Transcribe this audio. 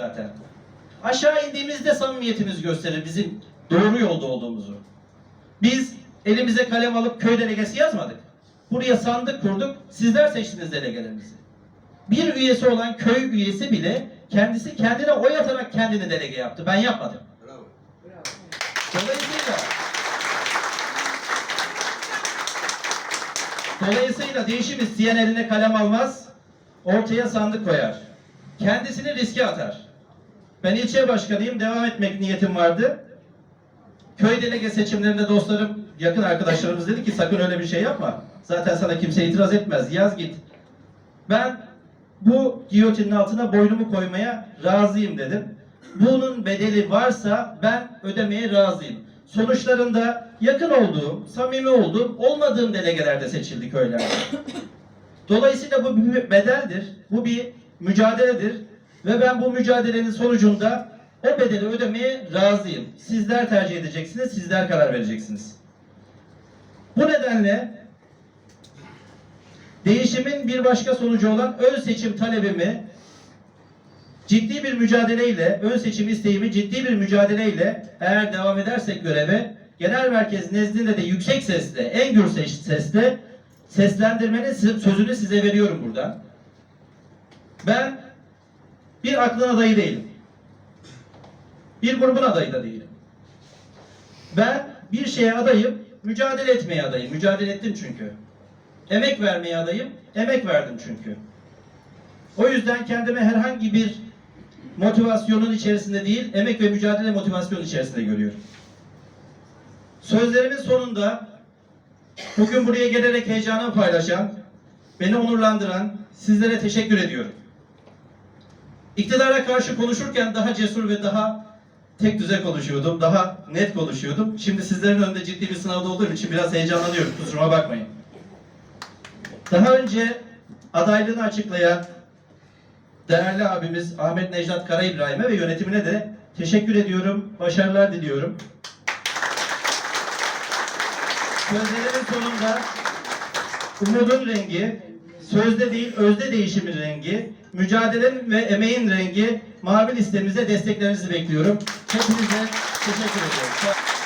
zaten. Aşağı indiğimizde samimiyetimiz gösterir bizim doğru yolda olduğumuzu. Biz elimize kalem alıp köy delegesi yazmadık. Buraya sandık kurduk, sizler seçtiniz delegelerimizi. Bir üyesi olan köy üyesi bile kendisi kendine oy atarak kendini delege yaptı. Ben yapmadım. Bravo. Dolayısıyla Dolayısıyla değişim isteyen eline kalem almaz, ortaya sandık koyar. Kendisini riske atar. Ben ilçe başkanıyım, devam etmek niyetim vardı. Köy delege seçimlerinde dostlarım, yakın arkadaşlarımız dedi ki sakın öyle bir şey yapma. Zaten sana kimse itiraz etmez, yaz git. Ben bu giyotinin altına boynumu koymaya razıyım dedim. Bunun bedeli varsa ben ödemeye razıyım. Sonuçlarında yakın olduğum, samimi olduğum, olmadığım delegelerde seçildi köylerde. Dolayısıyla bu bir bedeldir, bu bir mücadeledir ve ben bu mücadelenin sonucunda o bedeli ödemeye razıyım. Sizler tercih edeceksiniz, sizler karar vereceksiniz. Bu nedenle değişimin bir başka sonucu olan ön seçim talebimi ciddi bir mücadeleyle, ön seçim isteğimi ciddi bir mücadeleyle eğer devam edersek göreve genel merkez nezdinde de yüksek sesle, en gür ses- sesle seslendirmenin sözünü size veriyorum buradan. Ben bir aklın adayı değilim. Bir grubun adayı da değilim. Ben bir şeye adayım, mücadele etmeye adayım. Mücadele ettim çünkü. Emek vermeye adayım, emek verdim çünkü. O yüzden kendimi herhangi bir motivasyonun içerisinde değil, emek ve mücadele motivasyonu içerisinde görüyorum. Sözlerimin sonunda bugün buraya gelerek heyecanımı paylaşan, beni onurlandıran sizlere teşekkür ediyorum. İktidara karşı konuşurken daha cesur ve daha tek düze konuşuyordum, daha net konuşuyordum. Şimdi sizlerin önünde ciddi bir sınavda olduğum için biraz heyecanlanıyorum, kusuruma bakmayın. Daha önce adaylığını açıklayan değerli abimiz Ahmet Necdet Kara İbrahim'e ve yönetimine de teşekkür ediyorum, başarılar diliyorum. Sözlerimin sonunda umudun rengi, sözde değil özde değişimin rengi, mücadelenin ve emeğin rengi mavi listemize desteklerinizi bekliyorum. Hepinize teşekkür ediyorum.